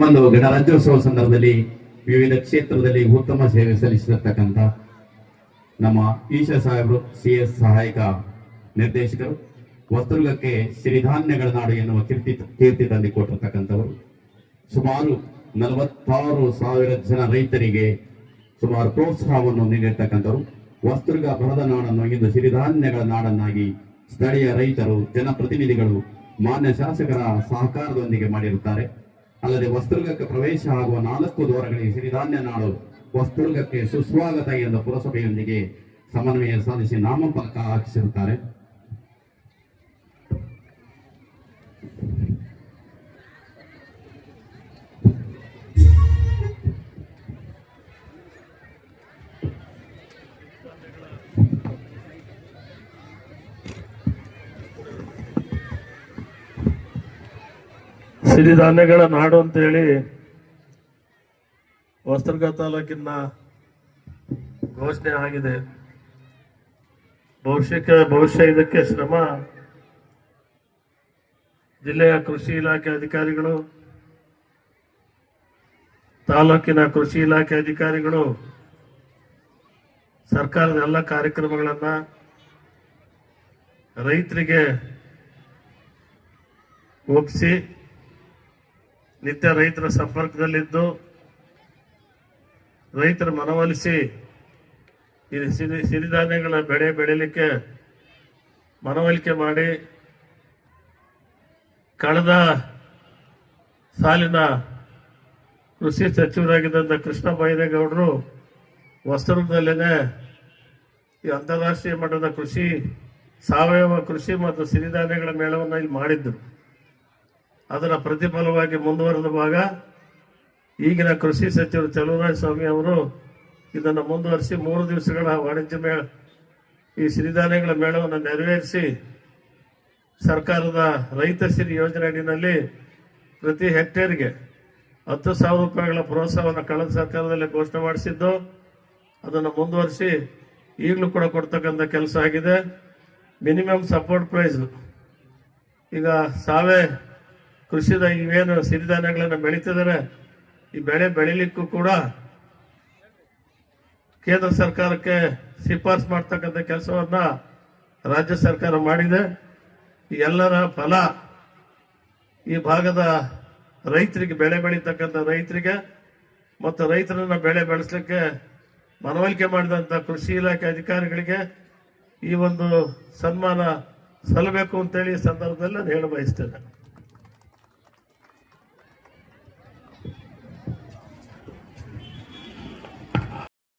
ಒಂದು ಗಣರಾಜ್ಯೋತ್ಸವ ಸಂದರ್ಭದಲ್ಲಿ ವಿವಿಧ ಕ್ಷೇತ್ರದಲ್ಲಿ ಉತ್ತಮ ಸೇವೆ ಸಲ್ಲಿಸಿರ್ತಕ್ಕಂಥ ನಮ್ಮ ಈಶ ಸಾಹೇಬರು, ಸಿ ಎಸ್ ಸಹಾಯಕ ನಿರ್ದೇಶಕರು ವಸ್ತುರ್ಗಕ್ಕೆ ಸಿರಿಧಾನ್ಯಗಳ ನಾಡು ಎನ್ನುವ ಕೀರ್ತಿ ಕೀರ್ತಿ ತಂದುಕೊಟ್ಟಿರ್ತಕ್ಕಂಥವರು ಸುಮಾರು ನಲವತ್ತಾರು ಸಾವಿರ ಜನ ರೈತರಿಗೆ ಸುಮಾರು ಪ್ರೋತ್ಸಾಹವನ್ನು ನೀಡಿರ್ತಕ್ಕಂಥವರು. ವಸ್ತುರ್ಗ ಬರದ ನಾಡನ್ನು ಇಂದು ಸಿರಿಧಾನ್ಯಗಳ ನಾಡನ್ನಾಗಿ ಸ್ಥಳೀಯ ರೈತರು, ಜನಪ್ರತಿನಿಧಿಗಳು, ಮಾನ್ಯ ಶಾಸಕರ ಸಹಕಾರದೊಂದಿಗೆ ಮಾಡಿರುತ್ತಾರೆ. ಅಲ್ಲದೆ ವಸ್ತುರ್ಗಕ್ಕೆ ಪ್ರವೇಶ ಆಗುವ ನಾಲ್ಕು ದ್ವಾರಗಳಿಗೆ ಸಿರಿಧಾನ್ಯ ನಾಡು, ವಸ್ತುರ್ಗಕ್ಕೆ ಸುಸ್ವಾಗತ ಎಂದು ಪುರಸಭೆಯೊಂದಿಗೆ ಸಮನ್ವಯ ಸಾಧಿಸಿ ನಾಮಫಲಕ ಹಾಕಿಸಿರುತ್ತಾರೆ. ಸಿರಿಧಾನ್ಯಗಳ ನಾಡು ಅಂತೇಳಿ ವಸ್ತ್ರಗ ತಾಲೂಕಿನ ಘೋಷಣೆ ಆಗಿದೆ. ಭವಿಷ್ಯಕ್ಕೆ, ಭವಿಷ್ಯ ಇದಕ್ಕೆ ಶ್ರಮ. ಜಿಲ್ಲೆಯ ಕೃಷಿ ಇಲಾಖೆ ಅಧಿಕಾರಿಗಳು, ತಾಲೂಕಿನ ಕೃಷಿ ಇಲಾಖೆ ಅಧಿಕಾರಿಗಳು, ಸರ್ಕಾರದ ಎಲ್ಲ ಕಾರ್ಯಕ್ರಮಗಳನ್ನ ರೈತರಿಗೆ ಒಪ್ಪಿಸಿ ನಿತ್ಯ ರೈತರ ಸಂಪರ್ಕದಲ್ಲಿದ್ದು ರೈತರ ಮನವೊಲಿಸಿ ಸಿರಿ ಸಿರಿಧಾನ್ಯಗಳ ಬೆಳೆ ಬೆಳೀಲಿಕ್ಕೆ ಮನವೊಲಿಕೆ ಮಾಡಿ ಕಳೆದ ಸಾಲಿನ ಕೃಷಿ ಸಚಿವರಾಗಿದ್ದಂಥ ಕೃಷ್ಣ ಬೈರೇಗೌಡರು ವಸ್ತ್ರದಲ್ಲೇ ಈ ಅಂತಾರಾಷ್ಟ್ರೀಯ ಮಟ್ಟದ ಕೃಷಿ ಸಾವಯವ ಕೃಷಿ ಮತ್ತು ಸಿರಿಧಾನ್ಯಗಳ ಮೇಳವನ್ನು ಇಲ್ಲಿ ಮಾಡಿದ್ದರು ಅದರ ಪ್ರತಿಫಲವಾಗಿ ಮುಂದುವರೆದ ಭಾಗ ಈಗಿನ ಕೃಷಿ ಸಚಿವರು ಚಲುವರಾಜ ಸ್ವಾಮಿ ಅವರು ಇದನ್ನು ಮುಂದುವರಿಸಿ ಮೂರು ದಿವಸಗಳ ವಾಣಿಜ್ಯ ಮೇಳ, ಈ ಸಿರಿಧಾನ್ಯಗಳ ಮೇಳವನ್ನು ನೆರವೇರಿಸಿ ಸರ್ಕಾರದ ರೈತ ಸಿರಿ ಯೋಜನೆ ಅಡಿನಲ್ಲಿ ಪ್ರತಿ ಹೆಕ್ಟೇರ್ಗೆ ಹತ್ತು ಸಾವಿರ ರೂಪಾಯಿಗಳ ಪ್ರೋತ್ಸಾಹವನ್ನು ಕಳೆದ ಸರ್ಕಾರದಲ್ಲಿ ಘೋಷಣೆ ಮಾಡಿಸಿದ್ದು, ಅದನ್ನು ಮುಂದುವರಿಸಿ ಈಗಲೂ ಕೂಡ ಕೊಡ್ತಕ್ಕಂಥ ಕೆಲಸ ಆಗಿದೆ. Minimum support price. ಈಗ ಸಾವೆ ಕೃಷಿದ ಇವೇನು ಸಿರಿಧಾನ್ಯಗಳನ್ನು ಬೆಳೀತಿದ್ದಾರೆ ಈ ಬೆಳೆ ಬೆಳಿಲಿಕ್ಕೂ ಕೂಡ ಕೇಂದ್ರ ಸರ್ಕಾರಕ್ಕೆ ಶಿಫಾರಸು ಮಾಡ್ತಕ್ಕಂಥ ಕೆಲಸವನ್ನು ರಾಜ್ಯ ಸರ್ಕಾರ ಮಾಡಿದೆ. ಎಲ್ಲರ ಫಲ ಈ ಭಾಗದ ರೈತರಿಗೆ, ಬೆಳೆ ಬೆಳೀತಕ್ಕಂಥ ರೈತರಿಗೆ ಮತ್ತು ರೈತರನ್ನ ಬೆಳೆ ಬೆಳೆಸಲಿಕ್ಕೆ ಮನವೊಲಿಕೆ ಮಾಡಿದಂಥ ಕೃಷಿ ಇಲಾಖೆ ಅಧಿಕಾರಿಗಳಿಗೆ ಈ ಒಂದು ಸನ್ಮಾನ ಸಲ್ಲಬೇಕು ಅಂತೇಳಿ ಸಂದರ್ಭದಲ್ಲಿ ನಾನು ಹೇಳ ಬಯಸ್ತೇನೆ